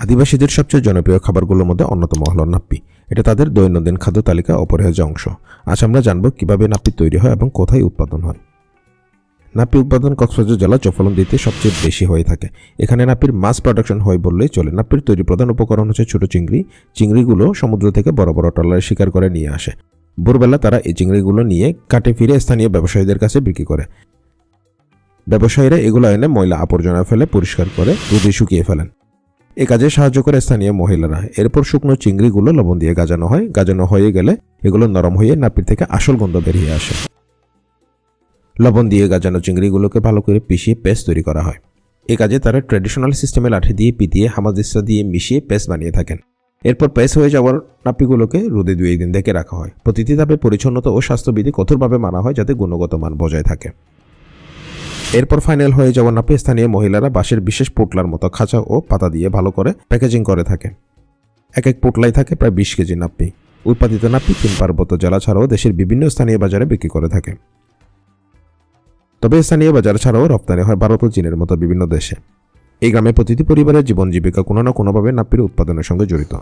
আদিবাসীদের সবচেয়ে জনপ্রিয় খাবারগুলোর মধ্যে অন্যতম হল নাপ্পি। এটা তাদের দৈনন্দিন খাদ্য তালিকা অপরিহার্য অংশ। আজ আমরা জানব কীভাবে নাপ্পি তৈরি হয় এবং কোথায় উৎপাদন হয়। নাপ্পি উৎপাদন কক্সবাজার জেলা চফলন দিতে সবচেয়ে বেশি হয়ে থাকে। এখানে নাপ্পির মাছ প্রোডাকশন হয় বললেই চলে। নাপ্পির তৈরি প্রধান উপকরণ হচ্ছে ছোট চিংড়ি। চিংড়িগুলো সমুদ্র থেকে বড় বড় ট্রলারে শিকার করে নিয়ে আসে। ভোরবেলা তারা এই চিংড়িগুলো নিয়ে কাটে ফিরে স্থানীয় ব্যবসায়ীদের কাছে বিক্রি করে। ব্যবসায়ীরা এগুলো এনে ময়লা আবর্জনা ফেলে পরিষ্কার করে রোদে শুকিয়ে ফেলেন। এ কাজে সাহায্য করে স্থানীয় মহিলারা। এরপর শুকনো চিংড়িগুলো লবণ দিয়ে গাজানো হয়। গাজানো হয়ে গেলে এগুলো নরম হয়ে নাপির থেকে আসল গন্ধ বেরিয়ে আসে। লবণ দিয়ে গাজানো চিংড়িগুলোকে ভালো করে পিষিয়ে পেস্ট তৈরি করা হয়। এ কাজে তারা ট্র্যাডিশনাল সিস্টেমে লাঠি দিয়ে, পিটিয়ে হামাদিস্তা দিয়ে মিশিয়ে পেস্ট বানিয়ে থাকেন। এরপর পেস্ট হয়ে যাওয়ার নাপিগুলোকে রোদে দুই দিন দেখে রাখা হয়। প্রতিটি ধাপে পরিচ্ছন্নতা ও স্বাস্থ্যবিধি কঠোরভাবে মানা হয় যাতে গুণগত মান বজায় থাকে। এরপর ফাইনাল হয়ে যাওয়া নাপি স্থানীয় মহিলারা বাঁশের বিশেষ পোটলার মতো খাঁচা ও পাতা দিয়ে ভালো করে প্যাকেজিং করে থাকে। এক এক পোটলাই থাকে প্রায় বিশ কেজি নাপ্পি। উৎপাদিত নাপ্পি তিন পার্বত্য জেলা ছাড়াও দেশের বিভিন্ন স্থানীয় বাজারে বিক্রি করে থাকে। তবে স্থানীয় বাজার ছাড়াও রপ্তানি হয় ভারত ও চীনের মতো বিভিন্ন দেশে। এই গ্রামে প্রতিটি পরিবারের জীবন জীবিকা কোনো না কোনোভাবে নাপ্পির উৎপাদনের সঙ্গে জড়িত।